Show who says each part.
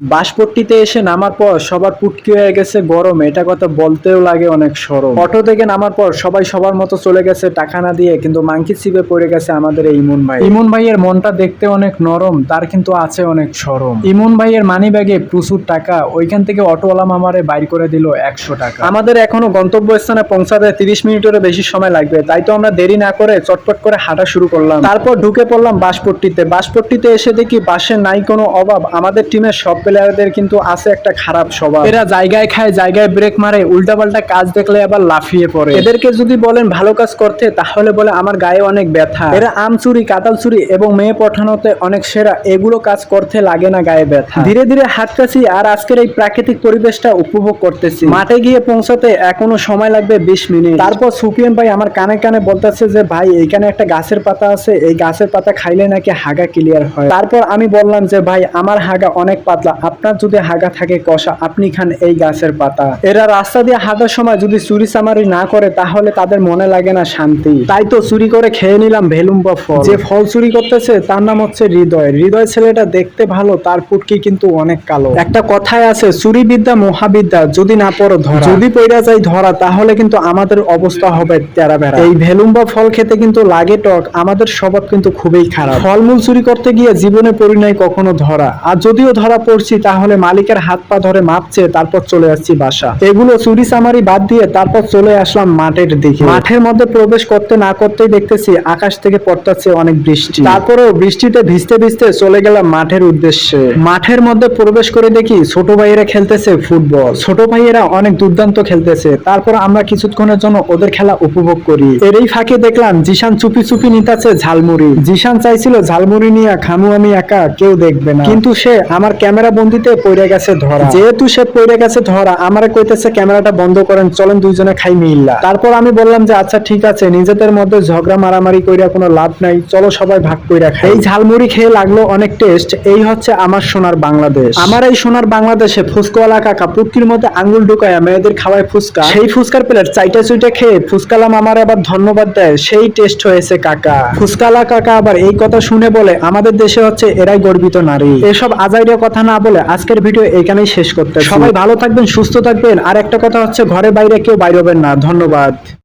Speaker 1: বাসপট্টিতে এসে নামার পর সবার পুটকি হয়ে গেছে গরম। এটা কথা বলতেও লাগে অনেক সরম অটো থেকে নামার পর সবাই সবার মতো চলে গেছে টাকা না দিয়ে, কিন্তু মাংকি সিপে পড়ে গেছে আমাদের এই ইমন ভাই। ইমন ভাইয়ের মনটা দেখতে অনেক নরম, তার কিন্তু আছে অনেক সরম। ইমন ভাইয়ের মানি ব্যাগে প্রচুর টাকা, ওইখান থেকে অটোওয়ালা মামারে বাইর করে দিল একশো টাকা। আমাদের এখনও গন্তব্যস্থানে পৌঁছাতে তিরিশ মিনিটেরও বেশি সময় লাগবে, তাই তো আমরা দেরি না করে চটপট করে হাঁটা শুরু করলাম। তারপর ঢুকে পড়লাম বাসপট্টিতে বাসপট্টিতে এসে দেখি বাসে নাই কোনো অভাব, আমাদের টিমের সব প্লেয়ারদের কিন্তু আছে একটা খারাপ স্বভাব। এরা জায়গায় খায় জায়গায় ব্রেক মারে উল্টাপাল্টা কাজ দেখলে আবার লাফিয়ে পড়ে। এদেরকে যদি বলেন ভালো কাজ করতে তাহলে বলে আমার গায়ে অনেক ব্যথা। এরা আম চুরি কাঁঠাল চুরি এবং মেয়ে পঠানোতে অনেক সেরা এগুলো কাজ করতে লাগে না গায়ে ব্যথা। ধীরে ধীরে হাঁটতেছি আর আজকের এই প্রাকৃতিক পরিবেশটা উপভোগ করতেছি। মাঠে গিয়ে পৌঁছাতে এখনও সময় লাগবে বিশ মিনিট। তারপর সুপিয়ান ভাই আমার কানে কানে বলতেছে যে ভাই এখানে একটা গাছের পাতা আছে এই গাছের পাতা খাইলে নাকি হাগা ক্লিয়ার হয়? তারপর আমি বললাম যে ভাই আমার হাগা অনেক পাতলা আপনার যদি হাগা থাকে কষা, আপনি খান এই গাছের পাতা। এরা রাস্তা দিয়ে হাঁটার সময় যদি চুরি চামারি না করে, তাহলে তাদের মনে লাগে না শান্তি। তাই তো চুরি করে খেয়ে নিলাম ভেলুম্বা ফল। যে ফল চুরি করতেছে, তার নাম হচ্ছে হৃদয়। হৃদয় ছেলেটা দেখতে ভালো, তার পুটকি কিন্তু অনেক কালো। একটা কথায় আছে চুরি বিদ্যা মহাবিদ্যা, যদি না পড়ো ধরা। যদি পড়া যায় ধরা, তাহলে কিন্তু আমাদের অবস্থা হবে তেরা বেড়া এই ভেলুম্বা ফল খেতে কিন্তু লাগে টক, আমাদের স্বভাব কিন্তু খুবই খারাপ। ফলমূল চুরি করতে গিয়ে জীবনে পরিণয় কখনো ধরা। আর যদিও ধরা পড়ছি তাহলে মালিকের হাত পা ধরে মাপছে তারপর চলে আসছি বাসা। এগুলো চুরি চামারি বাদ দিয়ে তারপর চলে আসলাম মাঠের দিকে। মাঠের মধ্যে প্রবেশ করতে না করতেই দেখতেছি আকাশ থেকে পড়তেছে অনেক বৃষ্টি। তারপরেও বৃষ্টিতে ভিজতে ভিজতে চলে গেলাম মাঠের উদ্দেশ্যে। মাঠের মধ্যে প্রবেশ করে দেখি ছোট ভাইয়েরা খেলতেছে ফুটবল। ছোট ভাইয়েরা অনেক দুর্দান্ত খেলতেছে। তারপর আমরা কিছুক্ষণের জন্য ওদের খেলা উপভোগ করি। এরই ফাঁকে দেখলাম জিশান চুপি চুপি নিতাছে ঝালমুড়ি। জিশান চাইছিল ঝালমুড়ি নিয়ে খামু আমি একা, কেউ দেখবে না। কিন্তু সে আমার ক্যামেরা বন্দিতে পড়ে গেছে ধরা। যেহেতু সে পড়ে গেছে ধরা আমারে কইতেছে ক্যামেরাটা বন্ধ করেন চলেন দুইজনে খাই মিল্লা। তারপর আমি বললাম যে আচ্ছা ঠিক আছে নিজেদের মধ্যে ঝগড়া মারামারি কইরা কোনো লাভ নাই চলো সবাই ভাগ কইরা খাই। এই ঝালমুড়ি খেয়ে লাগল অনেক টেস্ট এই হচ্ছে আমার সোনার বাংলাদেশ। আমার এই সোনার বাংলাদেশে ফুচকাওয়ালা কাকা পুটকির মধ্যে আঙ্গুল ঢুকায় মেয়েদের খাওয়ায় ফুচকা সেই ফুচকার প্লেট চাইটা চুইটা খেয়ে ফুচকালাম আমার আবার ধন্যবাদ দেয় সেই টেস্ট হয়েছে কাকা। ফুচকালা কাকা আবার এই কথা শুনে বলে আমাদের দেশে হচ্ছে এরাই গর্বিত নারী। এসব আজাইরা কথা না বলে আজকের ভিডিও এখানেই শেষ করতে সবাই ভালো থাকবেন, সুস্থ থাকবেন। আর একটা কথা হচ্ছে ঘরে বাইরে কেউ বাইরে হবেন না। ধন্যবাদ।